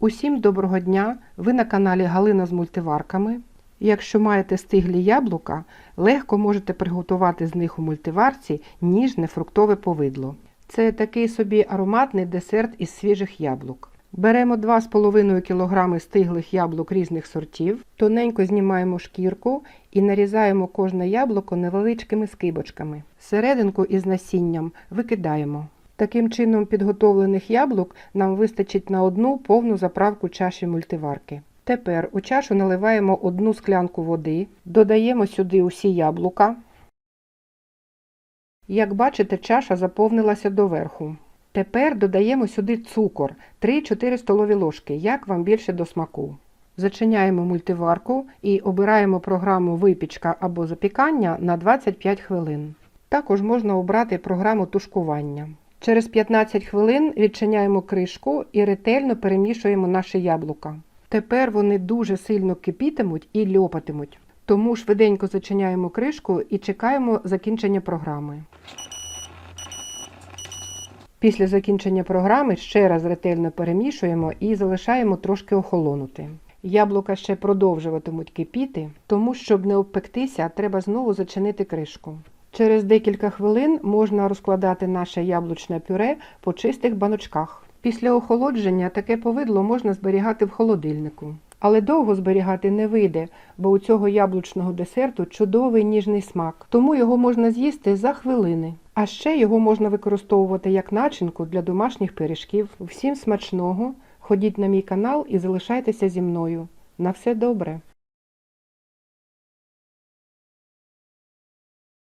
Усім доброго дня! Ви на каналі Галина з мультиварками. Якщо маєте стиглі яблука, легко можете приготувати з них у мультиварці ніжне фруктове повидло. Це такий собі ароматний десерт із свіжих яблук. Беремо 2,5 кг стиглих яблук різних сортів, тоненько знімаємо шкірку і нарізаємо кожне яблуко невеличкими скибочками. Серединку із насінням викидаємо. Таким чином підготовлених яблук нам вистачить на одну повну заправку чаші мультиварки. Тепер у чашу наливаємо одну склянку води, додаємо сюди усі яблука. Як бачите, чаша заповнилася доверху. Тепер додаємо сюди цукор 3-4 столові ложки, як вам більше до смаку. Зачиняємо мультиварку і обираємо програму випічка або запікання на 25 хвилин. Також можна обрати програму тушкування. Через 15 хвилин відчиняємо кришку і ретельно перемішуємо наші яблука. Тепер вони дуже сильно кипітимуть і льопатимуть. Тому швиденько зачиняємо кришку і чекаємо закінчення програми. Після закінчення програми ще раз ретельно перемішуємо і залишаємо трошки охолонути. Яблука ще продовжуватимуть кипіти, тому, щоб не обпектися, треба знову зачинити кришку. Через декілька хвилин можна розкладати наше яблучне пюре по чистих баночках. Після охолодження таке повидло можна зберігати в холодильнику. Але довго зберігати не вийде, бо у цього яблучного десерту чудовий ніжний смак, тому його можна з'їсти за хвилини. А ще його можна використовувати як начинку для домашніх пиріжків. Всім смачного! Ходіть на мій канал і залишайтеся зі мною. На все добре!